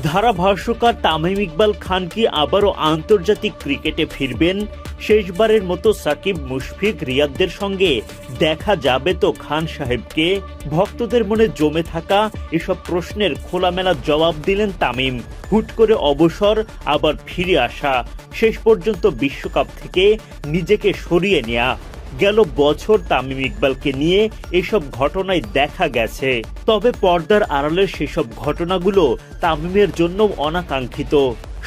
ধারাভাষ্যকার তামিম ইকবাল খান কি আবারও আন্তর্জাতিক ক্রিকেটে ফিরবেন? শেষবারের মতো সাকিব, মুশফিক, রিয়াদদের সঙ্গে দেখা যাবে তো খান সাহেবকে? ভক্তদের মনে জমে থাকা এসব প্রশ্নের খোলামেলা জবাব দিলেন তামিম। হুট করে অবসর, আবার ফিরে আসা। শেষ পর্যন্ত বিশ্বকাপ থেকে নিজেকে সরিয়ে নেয়া। গেল বছর তামিম ইকবালকে নিয়ে এসব ঘটনায় দেখা গেছে। তবে পর্দার আড়ালের সেসব ঘটনাগুলো তামিমের জন্য অনাকাঙ্ক্ষিত।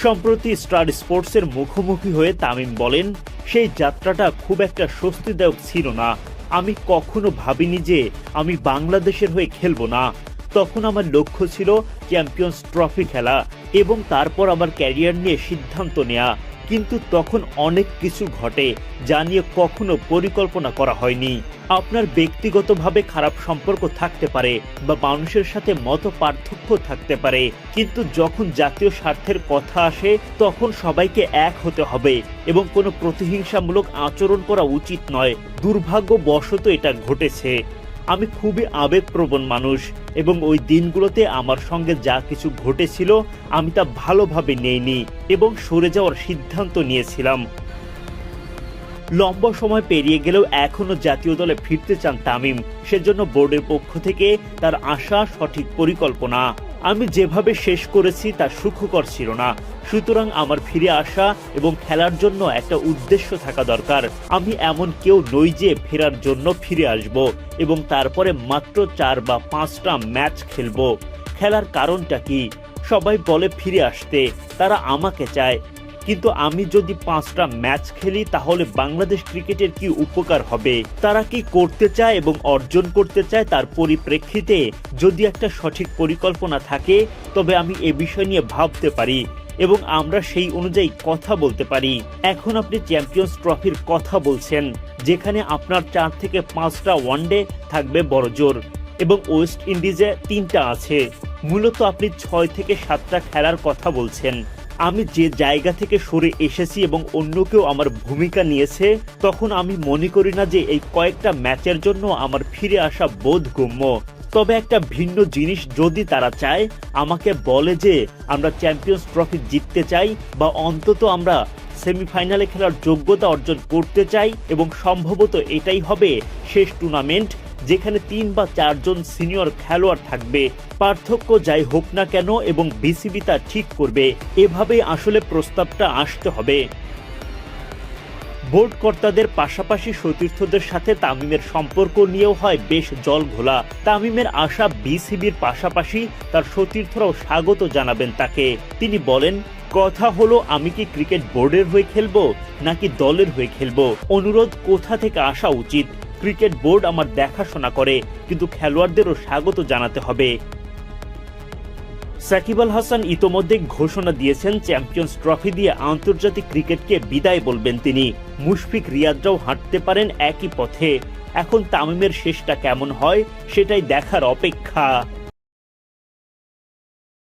সম্প্রতি স্টার স্পোর্টসের মুখোমুখি হয়ে তামিম বলেন, সেই যাত্রাটা খুব একটা স্বস্তিদায়ক ছিল না। আমি কখনো ভাবিনি যে আমি বাংলাদেশের হয়ে খেলব না। তখন আমার লক্ষ্য ছিল চ্যাম্পিয়ন্স ট্রফি খেলা এবং তারপর আমার ক্যারিয়ার নিয়ে সিদ্ধান্ত নেওয়া কিন্তু তখন অনেক কিছু ঘটে যা নিয়ে কখনো পরিকল্পনা করা হয়নি। আপনার ব্যক্তিগতভাবে খারাপ সম্পর্ক থাকতে পারে বা মানুষের সাথে মত পার্থক্য থাকতে পারে, কিন্তু যখন জাতীয় স্বার্থের কথা আসে, তখন সবাইকে এক হতে হবে এবং কোনো প্রতিহিংসামূলক আচরণ করা উচিত নয়। দুর্ভাগ্যবশত এটা ঘটেছে। আমি খুবই আবেগপ্রবণ মানুষ এবং ওই দিনগুলোতে আমার সঙ্গে যা কিছু ঘটেছিল আমি তা ভালোভাবে নেইনি এবং সরে যাওয়ার সিদ্ধান্ত নিয়েছিলাম। লম্বা সময় পেরিয়ে গেলেও এখনও জাতীয় দলে ফিরতে চান তামিম। সেজন্য বোর্ডের পক্ষ থেকে তার আশা সঠিক পরিকল্পনা। আমি যেভাবে শেষ করেছি, তা সুখকর ছিল না। সুতরাং আমার ফিরে আসা এবং খেলার জন্য একটা উদ্দেশ্য থাকা দরকার। আমি এমন কেউ নই যে ফেরার জন্য ফিরে আসব এবং তারপরে মাত্র চার বা পাঁচটা ম্যাচ খেলব। খেলার কারণটা কি? সবাই বলে ফিরে আসতে, তারা আমাকে চায়। কিন্তু আমি যদি পাঁচটা ম্যাচ খেলি, তাহলে বাংলাদেশ ক্রিকেটের কি উপকার হবে? তারা কি করতে চায় এবং অর্জন করতে চায় তার পরিপ্রেক্ষিতে যদি একটা সঠিক পরিকল্পনা থাকে, তবে আমি এ বিষয় নিয়ে ভাবতে পারি এবং আমরা সেই অনুযায়ী কথা বলতে পারি। এখন আপনি চ্যাম্পিয়ন্স ট্রফির কথা বলছেন, যেখানে আপনার চার থেকে পাঁচটা ওয়ানডে থাকবে বড়জোর এবং ওয়েস্ট ইন্ডিজে তিনটা আছে। মূলত আপনি ছয় থেকে সাতটা খেলার কথা বলছেন। আমি যে জায়গা থেকে সরে এসেছি এবং অন্য কেউ আমার ভূমিকা নিয়েছে, তখন আমি মনে করি না যে এই কয়েকটা ম্যাচের জন্য আমার ফিরে আসা বোধগম্য। তবে একটা ভিন্ন জিনিস যদি তারা চায়, আমাকে বলে যে আমরা চ্যাম্পিয়ন্স ট্রফি জিততে চাই বা অন্তত আমরা সেমিফাইনালে খেলার যোগ্যতা অর্জন করতে চাই এবং সম্ভবত এটাই হবে শেষ টুর্নামেন্ট যেখানে তিন বা চারজন সিনিয়র খেলোয়াড় থাকবে। পার্থক্য যাই হোক না কেন এবং বিসিবি তা ঠিক করবে, এভাবেই আসলে প্রস্তাবটা আসতে হবে। বোর্ড কর্তাদের পাশাপাশি সতীর্থদের সাথে তামিমের সম্পর্ক নিয়েও হয় বেশ জল ঘোলা তামিমের আশা বিসিবির পাশাপাশি তার সতীর্থরাও স্বাগত জানাবেন তাকে। তিনি বলেন, কথা হলো, আমি কি ক্রিকেট বোর্ডের হয়ে খেলব নাকি দলের হয়ে খেলব? অনুরোধ, কোথা থেকে আসা উচিত? ক্রিকেট বোর্ড আমার দেখাশোনা করে, কিন্তু খেলোয়াড়দেরও স্বাগত জানাতে হবে। সাকিব আল হাসান ইতোমধ্যে ঘোষণা দিয়েছেন, চ্যাম্পিয়ন্স ট্রফি দিয়ে আন্তর্জাতিক ক্রিকেটকে বিদায় বলবেন তিনি। মুশফিক রিয়াদরাও হাঁটতে পারেন একই পথে। এখন তামিমের শেষটা কেমন হয়, সেটাই দেখার অপেক্ষা।